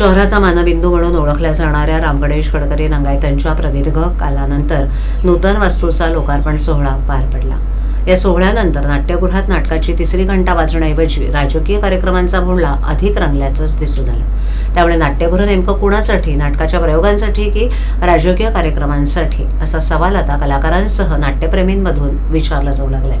शहराचा मानबिंदू म्हणून ओळखल्या जाणाऱ्या रामगणेश गडकरी रंगायतांच्या प्रदीर्घ कालानंतर नूतन वास्तूचा लोकार्पण सोहळा पार पडला. या सोहळ्यानंतर नाट्यगृहात नाटकाची तिसरी घंटा वाजण्याऐवजी राजकीय कार्यक्रमांचा भोंडला अधिक रंगल्याचंच दिसून आलं. त्यामुळे नाट्यगृह नेमकं कुणासाठी नाटकाच्या प्रयोगांसाठी की राजकीय कार्यक्रमांसाठी असा सवाल आता कलाकारांसह नाट्यप्रेमींमधून विचारला जाऊ लागलाय.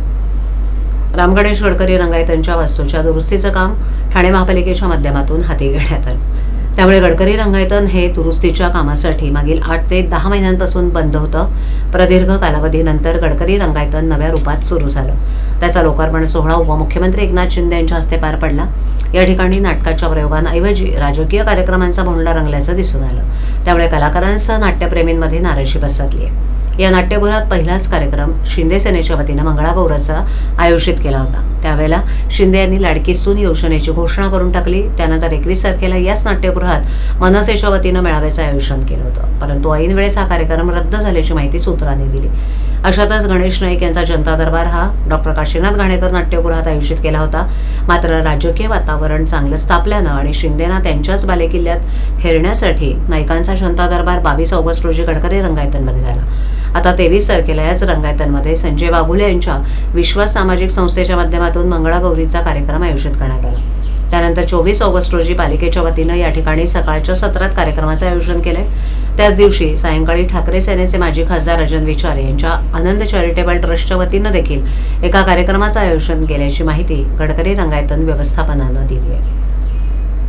राम गणेश गडकरी रंगायतांच्या वास्तूच्या दुरुस्तीचं काम ठाणे महापालिकेच्या माध्यमातून हाती घेण्यात आलं. त्यामुळे गडकरी रंगायतन हे दुरुस्तीच्या कामासाठी मागील आठ ते दहा महिन्यांपासून बंद होतं. प्रदीर्घ कालावधीनंतर गडकरी रंगायतन नव्या रूपात सुरू झालं. त्याचा लोकार्पण सोहळा उपमुख्यमंत्री एकनाथ शिंदे यांच्या हस्ते पार पडला. या ठिकाणी नाटकाच्या प्रयोगांऐवजी राजकीय कार्यक्रमांचा भोंडला रंगल्याचं दिसून आलं. त्यामुळे कलाकारांसह नाट्यप्रेमींमध्ये नाराजी पसरली आहे या नाट्यगृहात पहिलाच कार्यक्रम शिंदे सेनेच्या वतीनं मंगळागौराचा आयोजित केला होता. त्यावेळेला शिंदे यांनी लाडकी सून योजनेची घोषणा करून टाकली. त्यानंतर एकवीस तारखेला याच नाट्यगृहात मनसेच्या वतीनं मेळाव्याचं आयोजन केलं होतं. परंतु ऐनवेळेस हा कार्यक्रम रद्द झाल्याची माहिती सूत्रांनी दिली. अशातच गणेश नाईक यांचा जनता दरबार हा डॉक्टर काशीनाथ घाणेकर नाट्यगृहात आयोजित केला होता. मात्र राजकीय वातावरण चांगलं स्थापल्यानं आणि शिंदेना त्यांच्याच बालेकिल्ल्यात हेरण्यासाठी नाईकांचा जनता दरबार बावीस ऑगस्ट रोजी गडकरी रंगायतनमध्ये झाला. आता तेवीस तारखेला याच रंगायतनमध्ये संजय बाबुले यांच्या विश्वास सामाजिक संस्थेच्या माध्यमातून मंगळागौरीचा कार्यक्रम आयोजित करण्यात आला. त्यानंतर चोवीस ऑगस्ट रोजी पालिकेच्या वतीनं या ठिकाणी सकाळच्या सत्रात कार्यक्रमाचं आयोजन केलंय त्याच दिवशी सायंकाळी ठाकरे सेनेचे माजी खासदार राजन विचारे यांच्या आनंद चॅरिटेबल ट्रस्टच्या वतीनं देखील एका कार्यक्रमाचं आयोजन केल्याची माहिती गडकरी रंगायतन व्यवस्थापनानं दिली आहे.